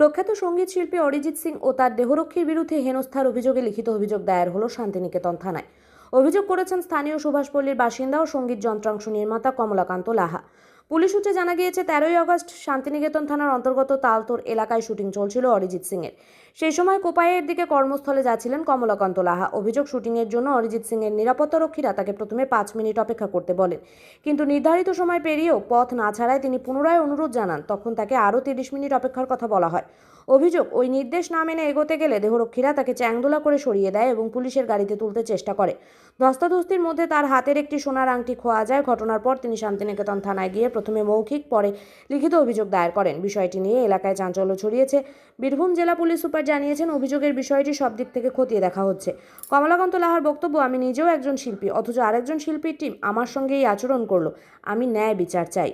প্রখ্যাত সংগীত শিল্পী অরিজিৎ সিং ও তার দেহরক্ষীর বিরুদ্ধে হেনস্থার অভিযোগে লিখিত অভিযোগ দায়ের হল শান্তিনিকেতন থানায়। অভিযোগ করেছেন স্থানীয় সুভাষপল্লীর বাসিন্দা ও সংগীত যন্ত্রাংশ নির্মাতা কমলাকান্ত লাহা। পুলিশ সূত্রে জানা গিয়েছে, তেরোই আগস্ট শান্তিনিকেতন থানার অন্তর্গত তালতোর এলাকায় শুটিং চলছিল অরিজিৎ সিংয়ের। সেই সময় কোপাইয়ের দিকে কর্মস্থলে যাচ্ছিলেন কমলাকান্ত লাহা। অভিযোগ শুটিংয়ের জন্য অরিজিৎ সিংয়ের নিরাপত্তারক্ষীরা তাকে প্রথমে পাঁচ মিনিট অপেক্ষা করতে বলেন। কিন্তু নির্ধারিত সময় পেরিয়েও পথ না ছাড়ায় তিনি পুনরায় অনুরোধ জানান, তখন তাকে আরও তিরিশ মিনিট অপেক্ষার কথা বলা হয়। অভিযোগ, ওই নির্দেশ না মেনে এগোতে গেলে দেহরক্ষীরা তাকে চ্যাংদোলা করে সরিয়ে দেয় এবং পুলিশের গাড়িতে তুলতে চেষ্টা করে। ধস্তাধস্তির মধ্যে তার হাতের একটি সোনার আংটি খোয়া যায়। ঘটনার পর তিনি শান্তিনিকেতন থানায় গিয়ে প্রথমে মৌখিক, পরে লিখিত অভিযোগ দায়ের করেন। বিষয়টি নিয়ে এলাকায় চাঞ্চল্য ছড়িয়েছে। বীরভূম জেলা পুলিশ সুপার জানিয়েছেন, অভিযোগের বিষয়টি সব দিক থেকে খতিয়ে দেখা হচ্ছে। কমলাকান্ত লাহার বক্তব্য, আমি নিজেও একজন শিল্পী, অথচ আরেকজন শিল্পীর টিম আমার সঙ্গে এই আচরণ করল। আমি ন্যায় বিচার চাই।